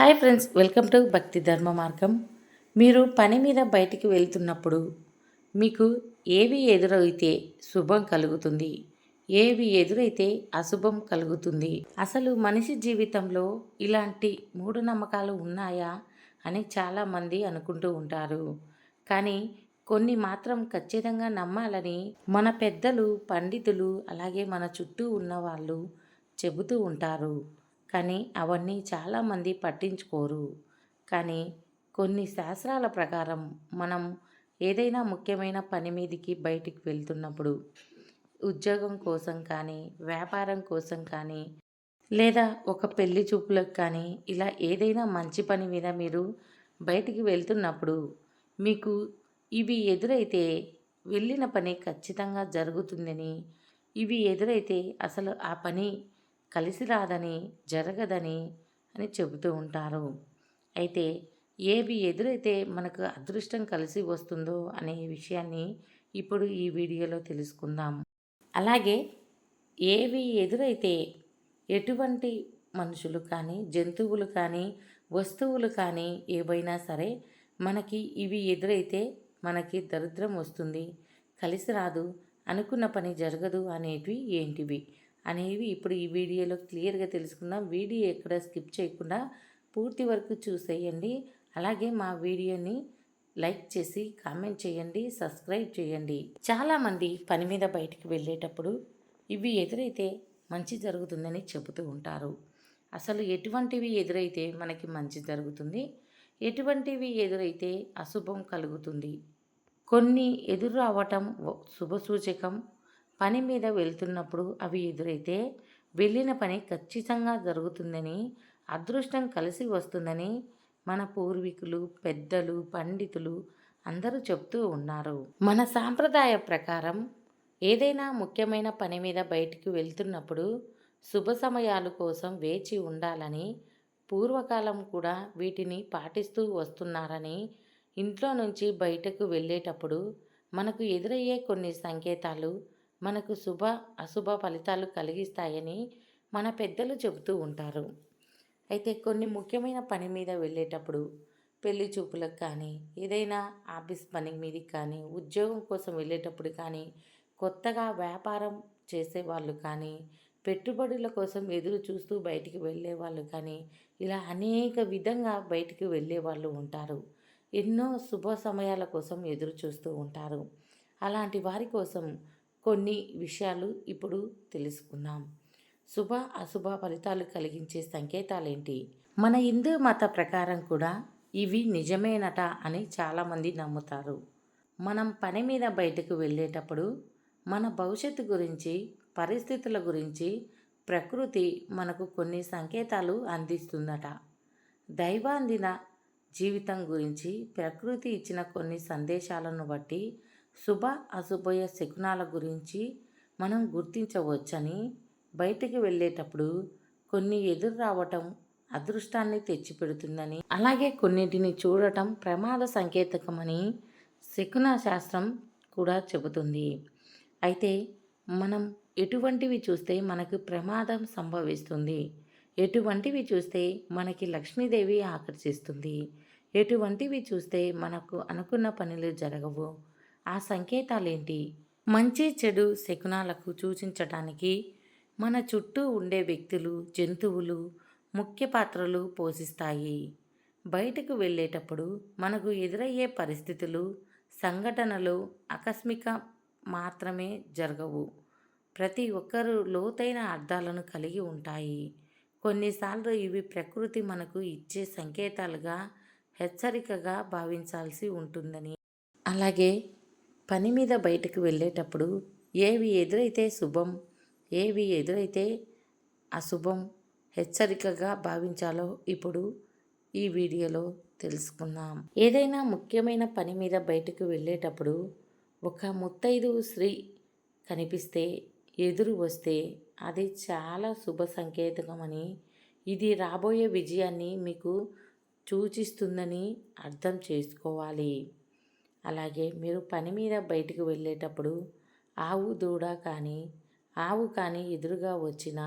Hi friends welcome to భక్తి ధర్మ మార్గం. మీరు పని మీద బయటికి వెళ్తున్నప్పుడు మీకు ఏవి ఎదురైతే శుభం కలుగుతుంది ఏవి ఎదురైతే అశుభం కలుగుతుంది అసలు మనిషి జీవితంలో ఇలాంటి మూఢనమ్మకాలు ఉన్నాయా అని చాలామంది అనుకుంటూ ఉంటారు. కానీ కొన్ని మాత్రం ఖచ్చితంగా నమ్మాలని మన పెద్దలు పండితులు అలాగే మన చుట్టూ ఉన్న వాళ్ళు చెబుతూ ఉంటారు. కానీ అవన్నీ చాలామంది పట్టించుకోరు. కానీ కొన్ని శాస్త్రాల ప్రకారం మనం ఏదైనా ముఖ్యమైన పని మీదకి బయటికి వెళ్తున్నప్పుడు ఉద్యోగం కోసం కానీ వ్యాపారం కోసం కానీ లేదా ఒక పెళ్ళి చూపులకు కానీ ఇలా ఏదైనా మంచి పని మీద మీరు బయటికి వెళ్తున్నప్పుడు మీకు ఇవి ఎదురైతే వెళ్ళిన పని ఖచ్చితంగా జరుగుతుందని ఇవి ఎదురైతే అసలు ఆ పని కలిసి రాదని జరగదని అని చెబుతూ ఉంటారు. అయితే ఏవి ఎదురైతే మనకు అదృష్టం కలిసి వస్తుందో అనే విషయాన్ని ఇప్పుడు ఈ వీడియోలో తెలుసుకుందాం. అలాగే ఏవి ఎదురైతే ఎటువంటి మనుషులు కానీ జంతువులు కానీ వస్తువులు కానీ ఏవైనా సరే మనకి ఇవి ఎదురైతే మనకి దరిద్రం వస్తుంది కలిసి రాదు అనుకున్న పని జరగదు అనేటివి ఏంటివి? అనేవి ఇప్పుడు ఈ వీడియోలో క్లియర్గా తెలుసుకుందాం. వీడియో ఎక్కడ స్కిప్ చేయకుండా పూర్తి వరకు చూసేయండి. అలాగే మా వీడియోని లైక్ చేసి కామెంట్ చేయండి సబ్స్క్రైబ్ చేయండి. చాలామంది పని మీద బయటికి వెళ్ళేటప్పుడు ఇవి ఎదురైతే మంచి జరుగుతుందని చెబుతూ ఉంటారు. అసలు ఎటువంటివి ఎదురైతే మనకి మంచి జరుగుతుంది? ఎటువంటివి ఎదురైతే అశుభం కలుగుతుంది? కొన్ని ఎదురు రావటం శుభసూచకం పని మీద వెళ్తున్నప్పుడు అవి ఎదురైతే వెళ్ళిన పని ఖచ్చితంగా జరుగుతుందని అదృష్టం కలిసి వస్తుందని మన పూర్వీకులు పెద్దలు పండితులు అందరూ చెప్తూ ఉన్నారు. మన సాంప్రదాయ ప్రకారం ఏదైనా ముఖ్యమైన పని మీద బయటికి వెళ్తున్నప్పుడు శుభ సమయాల కోసం వేచి ఉండాలని పూర్వకాలం కూడా వీటిని పాటిస్తూ వస్తున్నారని ఇంట్లో నుంచి బయటకు వెళ్ళేటప్పుడు మనకు ఎదురయ్యే కొన్ని సంకేతాలు మనకు శుభ అశుభ ఫలితాలు కలిగిస్తాయని మన పెద్దలు చెబుతూ ఉంటారు. అయితే కొన్ని ముఖ్యమైన పని మీద వెళ్ళేటప్పుడు పెళ్ళి చూపులకు కానీ ఏదైనా ఆఫీస్ పని మీదకి కానీ ఉద్యోగం కోసం వెళ్ళేటప్పుడు కానీ కొత్తగా వ్యాపారం చేసేవాళ్ళు కానీ పెట్టుబడుల కోసం ఎదురు చూస్తూ బయటికి వెళ్ళే వాళ్ళు కానీ ఇలా అనేక విధంగా బయటికి వెళ్ళే వాళ్ళు ఉంటారు. ఎన్నో శుభ సమయాల కోసం ఎదురు చూస్తూ ఉంటారు. అలాంటి వారి కోసం కొన్ని విషయాలు ఇప్పుడు తెలుసుకుందాం. శుభ అశుభ ఫలితాలు కలిగించే సంకేతాలేంటి? మన హిందూ మత ప్రకారం కూడా ఇవి నిజమేనట అని చాలామంది నమ్ముతారు. మనం పని మీద బయటకు వెళ్ళేటప్పుడు మన భవిష్యత్తు గురించి పరిస్థితుల గురించి ప్రకృతి మనకు కొన్ని సంకేతాలు అందిస్తుందట. దైవాందిన జీవితం గురించి ప్రకృతి ఇచ్చిన కొన్ని సందేశాలను బట్టి శుభ అశుభయ శకునాల గురించి మనం గుర్తించవచ్చని బయటికి వెళ్ళేటప్పుడు కొన్ని ఎదురు రావటం అదృష్టాన్ని తెచ్చిపెడుతుందని అలాగే కొన్నిటిని చూడటం ప్రమాద సంకేతకమని శకున శాస్త్రం కూడా చెబుతుంది. అయితే మనం ఎటువంటివి చూస్తే మనకు ప్రమాదం సంభవిస్తుంది? ఎటువంటివి చూస్తే మనకి లక్ష్మీదేవి ఆకర్షిస్తుంది? ఎటువంటివి చూస్తే మనకు అనుకున్న పనులు జరగవు? ఆ సంకేతాలేంటి? మంచి చెడు శకునాలకు సూచించటానికి మన చుట్టూ ఉండే వ్యక్తులు జంతువులు ముఖ్య పాత్రలు పోషిస్తాయి. బయటకు వెళ్ళేటప్పుడు మనకు ఎదురయ్యే పరిస్థితులు సంఘటనలు ఆకస్మిక మాత్రమే జరగవు. ప్రతి ఒక్కరూ లోతైన అర్థాలను కలిగి ఉంటాయి. కొన్నిసార్లు ఇవి ప్రకృతి మనకు ఇచ్చే సంకేతాలుగా హెచ్చరికగా భావించాల్సి ఉంటుందని. అలాగే పని మీద బయటకు వెళ్ళేటప్పుడు ఏవి ఎదురైతే శుభం ఏవి ఎదురైతే అశుభం హెచ్చరికగా భావించాలో ఇప్పుడు ఈ వీడియోలో తెలుసుకుందాం. ఏదైనా ముఖ్యమైన పని మీద బయటకు వెళ్ళేటప్పుడు ఒక ముత్తైదు స్త్రీ కనిపిస్తే ఎదురు వస్తే అది చాలా శుభ సంకేతకమని ఇది రాబోయే విజయాన్ని మీకు సూచిస్తుందని అర్థం చేసుకోవాలి. అలాగే మీరు పని మీద బయటికి వెళ్ళేటప్పుడు ఆవు దూడ కానీ ఆవు కానీ ఎదురుగా వచ్చినా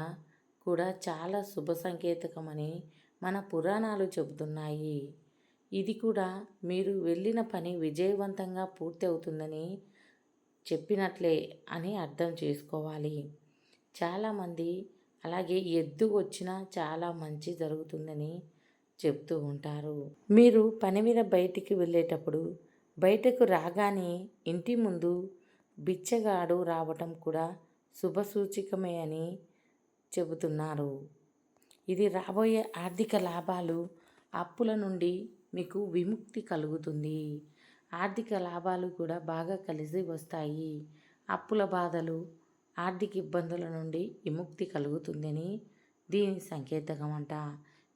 కూడా చాలా శుభ సంకేతకమని మన పురాణాలు చెబుతున్నాయి. ఇది కూడా మీరు వెళ్ళిన పని విజయవంతంగా పూర్తి అవుతుందని చెప్పినట్లే అని అర్థం చేసుకోవాలి. చాలామంది అలాగే ఎద్దు వచ్చినా చాలా మంచి జరుగుతుందని చెప్తూ ఉంటారు. మీరు పని మీద బయటికి వెళ్ళేటప్పుడు బయటకు రాగానే ఇంటి ముందు బిచ్చగాడు రావటం కూడా శుభసూచికమే అని చెబుతున్నారు. ఇది రాబోయే ఆర్థిక లాభాలు అప్పుల నుండి మీకు విముక్తి కలుగుతుంది. ఆర్థిక లాభాలు కూడా బాగా కలిసి వస్తాయి. అప్పుల బాధలు ఆర్థిక ఇబ్బందుల నుండి విముక్తి కలుగుతుందని దీని సంకేతకం అంట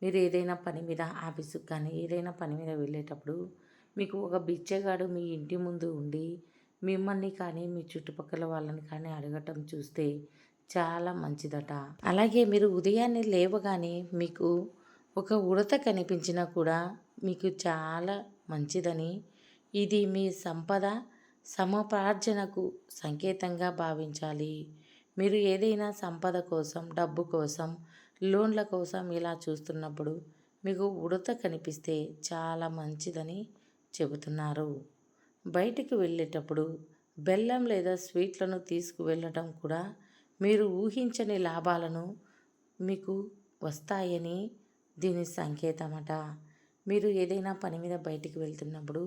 మీరు ఏదైనా పని మీద ఆఫీసుకు కానీ ఏదైనా పని మీద వెళ్ళేటప్పుడు మీకు ఒక బిచ్చగాడు మీ ఇంటి ముందు ఉండి మిమ్మల్ని కానీ మీ చుట్టుపక్కల వాళ్ళని కానీ అడగటం చూస్తే చాలా మంచిదట. అలాగే మీరు ఉదయాన్నే లేవగానే మీకు ఒక ఉడత కనిపించినా కూడా మీకు చాలా మంచిదని ఇది మీ సంపద సమప్రార్జనకు సంకేతంగా భావించాలి. మీరు ఏదైనా సంపద కోసం డబ్బు కోసం లోన్ల కోసం ఇలా చూస్తున్నప్పుడు మీకు ఉడత కనిపిస్తే చాలా మంచిదని చెబుతున్నారు. బయటికి వెళ్ళేటప్పుడు బెల్లం లేదా స్వీట్లను తీసుకువెళ్ళటం కూడా మీరు ఊహించని లాభాలను మీకు వస్తాయని దీని సంకేతమట. మీరు ఏదైనా పని మీద బయటికి వెళ్తున్నప్పుడు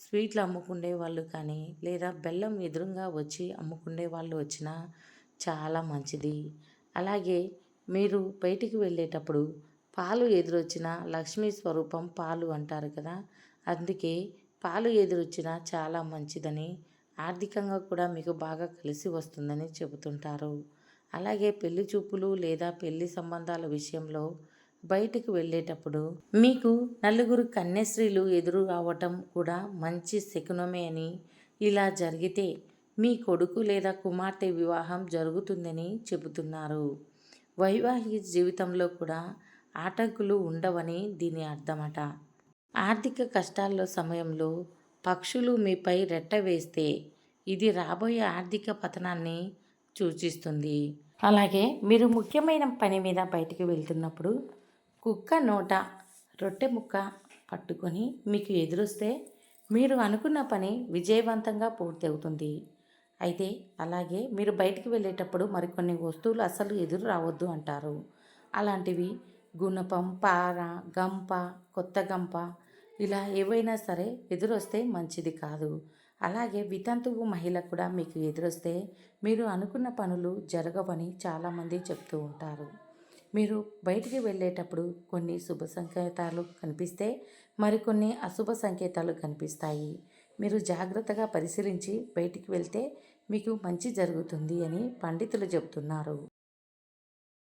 స్వీట్లు అమ్ముకునే వాళ్ళు కానీ లేదా బెల్లం ఎదురుగా వచ్చి అమ్ముకునే వాళ్ళు వచ్చినా చాలా మంచిది. అలాగే మీరు బయటికి వెళ్ళేటప్పుడు పాలు ఎదురొచ్చిన లక్ష్మీ స్వరూపం పాలు అంటారు కదా అందుకే పాలు ఎదురొచ్చిన చాలా మంచిదని ఆర్థికంగా కూడా మీకు బాగా కలిసి వస్తుందని చెబుతుంటారు. అలాగే పెళ్ళి చూపులు లేదా పెళ్ళి సంబంధాల విషయంలో బయటికి వెళ్ళేటప్పుడు మీకు నలుగురు కన్యశ్రీలు ఎదురు రావటం కూడా మంచి శకునమే అని ఇలా జరిగితే మీ కొడుకు లేదా కుమార్తె వివాహం జరుగుతుందని చెబుతున్నారు. వైవాహిక జీవితంలో కూడా ఆటంకులు ఉండవని దీని అర్థమట. ఆర్థిక కష్టాల్లో సమయంలో పక్షులు మీపై రెట్ట వేస్తే ఇది రాబోయే ఆర్థిక పతనాన్ని సూచిస్తుంది. అలాగే మీరు ముఖ్యమైన పని మీద బయటికి వెళ్తున్నప్పుడు కుక్క నోట రొట్టె ముక్క పట్టుకొని మీకు ఎదురొస్తే మీరు అనుకున్న పని విజయవంతంగా పూర్తి అవుతుంది అయితే అలాగే మీరు బయటికి వెళ్ళేటప్పుడు మరికొన్ని వస్తువులు అసలు ఎదురు రావద్దు అంటారు. అలాంటివి గుణపం పార గంప కొత్త గంప ఇలా ఏవైనా సరే ఎదురొస్తే మంచిది కాదు. అలాగే వితంతువు మహిళ కూడా మీకు ఎదురొస్తే మీరు అనుకున్న పనులు జరగవని చాలామంది చెప్తూ ఉంటారు. మీరు బయటికి వెళ్ళేటప్పుడు కొన్ని శుభ సంకేతాలు కనిపిస్తే మరికొన్ని అశుభ సంకేతాలు కనిపిస్తాయి. మీరు జాగ్రత్తగా పరిశీలించి బయటికి వెళ్తే మీకు మంచి జరుగుతుంది అని పండితులు చెబుతున్నారు.